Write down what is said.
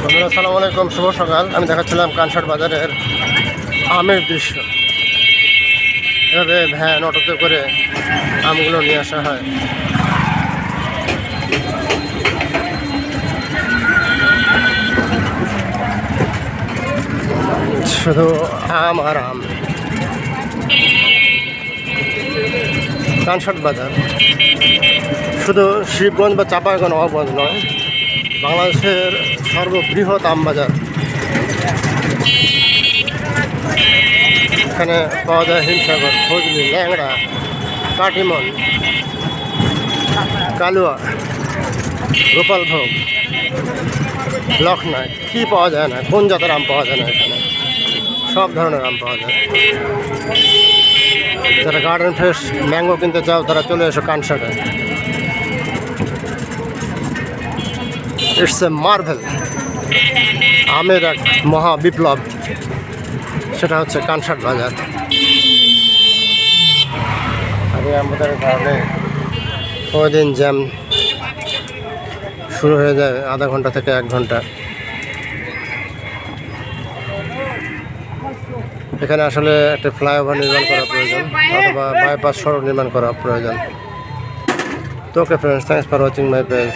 আসসালামু আলাইকুম, শুভ সকাল। আমি দেখাচ্ছিলাম কানসাট বাজারের আমের দৃশ্য। এভাবে ভ্যান অটোতে করে আমগুলো নিয়ে আসা হয়। শুধু আম আর আম। কানসাট বাজার। শুধু শিবগঞ্জ বা চাপাইগঞ্জ নবাবগঞ্জ নয়। বাংলাদেশের সর্ববৃহৎ আম বাজার এখানে পাওয়া যায় হিমসাগর, ফজলি, ল্যাংড়া, কাটিমন, কালুয়া, গোপালভোগ লখনয় কী পাওয়া যায় না? কোন জাতের আম পাওয়া যায় না এখানে? সব ধরনের আম পাওয়া যায়। যারা গার্ডেন ফ্রেশ ম্যাঙ্গো কিনতে চাও, তারা চলে এসো কানসাটে ইটস এ মার্ভেল আমের এক মহা বিপ্লব। সেটা হচ্ছে কানসাট বাজার। আর আমাদের কারণে দিন জ্যাম শুরু হয়ে যায়, আধা ঘণ্টা থেকে এক ঘণ্টা। এখানে আসলে একটা ফ্লাইওভার নির্মাণ করা প্রয়োজন, অথবা বাইপাস সড়ক নির্মাণ করা প্রয়োজন। তো okay friends thanks for watching my page